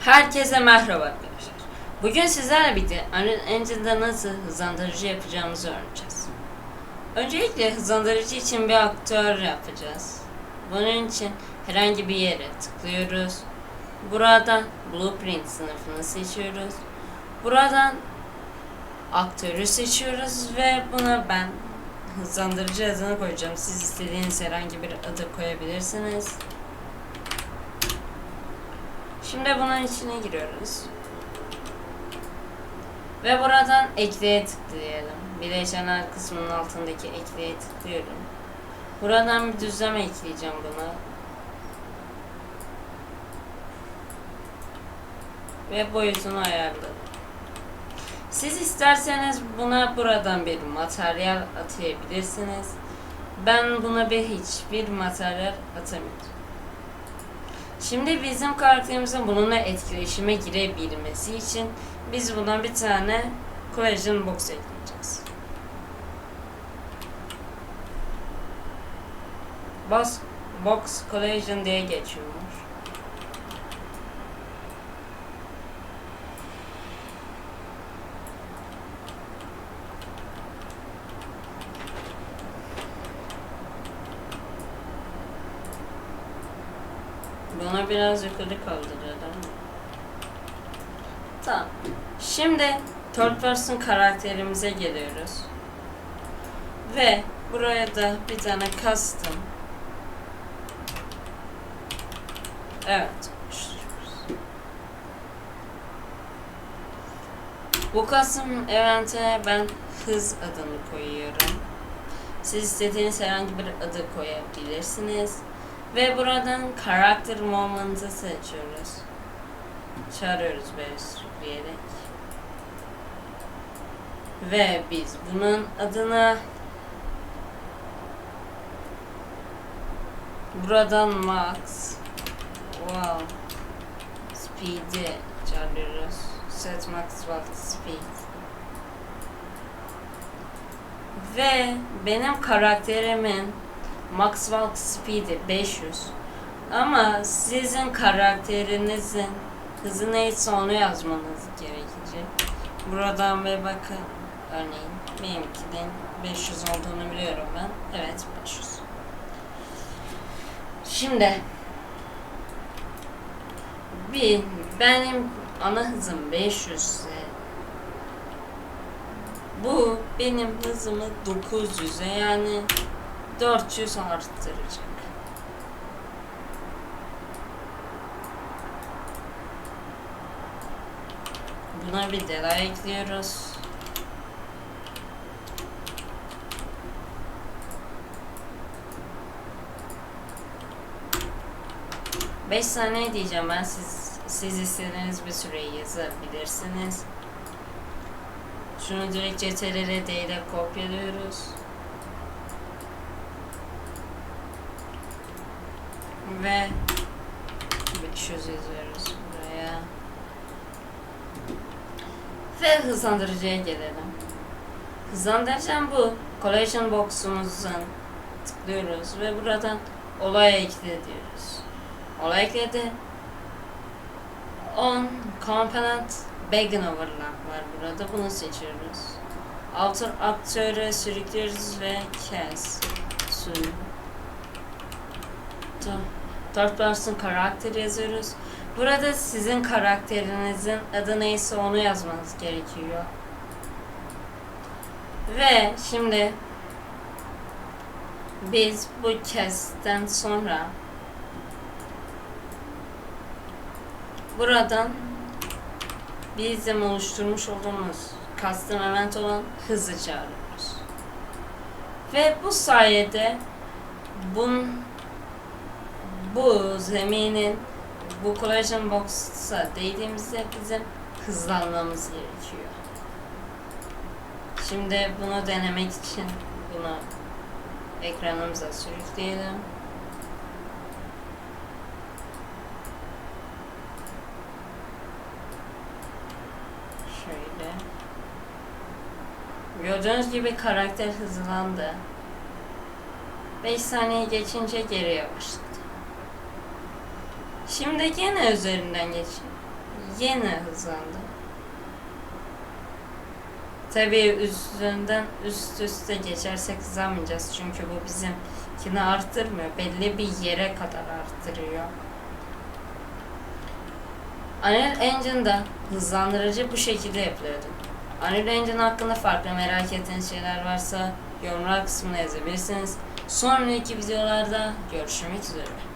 Herkese merhaba arkadaşlar. Bugün sizlerle birlikte Unreal Engine'da nasıl hızlandırıcı yapacağımızı öğreneceğiz. Öncelikle hızlandırıcı için bir aktör yapacağız. Bunun için herhangi bir yere tıklıyoruz. Buradan Blueprint sınıfını seçiyoruz. Buradan aktörü seçiyoruz ve buna ben hızlandırıcı adını koyacağım. Siz istediğiniz herhangi bir adı koyabilirsiniz. Şimdi bunun içine giriyoruz. Ve buradan ekleye tıklayalım. Bileşenler kısmının altındaki ekleye tıklıyorum. Buradan bir düzlem ekleyeceğim buna. Ve boyutunu ayarladım. Siz isterseniz buna buradan bir materyal atayabilirsiniz. Ben buna bir hiçbir materyal atamayacağım. Şimdi bizim karakterimizin bununla etkileşime girebilmesi için biz buna bir tane collision box ekleyeceğiz. Box, box collision diye geçiyormuş. Bunu biraz yukarı kaldıralım. Tamam. Şimdi third person karakterimize geliyoruz. Ve buraya da bir tane custom. Evet. Bu custom event'e ben hız adını koyuyorum. Siz istediğiniz herhangi bir adı koyabilirsiniz. Ve buradan karakter moment'ı seçiyoruz. Çağırıyoruz böyle sürükleyerek. Ve biz bunun adına buradan max wow speed'i çağırıyoruz. Set max walk speed. Ve benim karakterimin Max Walk Speed'i 500. Ama sizin karakterinizin hızı neyse onu yazmanız gerekecek. Buradan ve bakın örneğin benimkinin 500 olduğunu biliyorum ben. Evet 500. Şimdi bir benim ana hızım 500 ise bu benim hızımı 900'e yani 400 arttıracak. Buna bir delay ekliyoruz. Beş saniye diyeceğim ben siz siz istediğiniz bir süreyi yazabilirsiniz. Şunu direkt CTRL D ile kopyalıyoruz. Ve 500 yazıyoruz buraya. Ve hızlandırıcıya gelelim. Hızlandıracağım bu. Collision box'umuzun tıklıyoruz ve buradan olay ekle diyoruz. Olay ekledi. On component begin overlap var burada. Bunu seçiyoruz. Alter aktörü sürüklüyoruz ve kes. Sür. Tamam. Third person karakter yazıyoruz. Burada sizin karakterinizin adı neyse onu yazmanız gerekiyor. Ve şimdi biz bu kestten sonra buradan bizim oluşturmuş olduğumuz custom event olan hızı çağırıyoruz. Ve bu sayede bunun bu zeminin bu collision box'a değdiğimizde bizim hızlanmamız gerekiyor. Şimdi bunu denemek için bunu ekranımıza sürükleyelim. Şöyle. Gördüğünüz gibi karakter hızlandı. 5 saniye geçince geri yavaşladı. Şimdi gene üzerinden geç. Yine hızlandı. Tabii üstünden üst üste geçersek hızlanmayacağız. Çünkü bu bizimkini arttırmıyor. Belli bir yere kadar arttırıyor. Unreal Engine'da hızlandırıcı bu şekilde yapılıyordu. Unreal Engine hakkında farklı merak ettiğiniz şeyler varsa yorumlar kısmına yazabilirsiniz. Sonraki videolarda görüşmek üzere.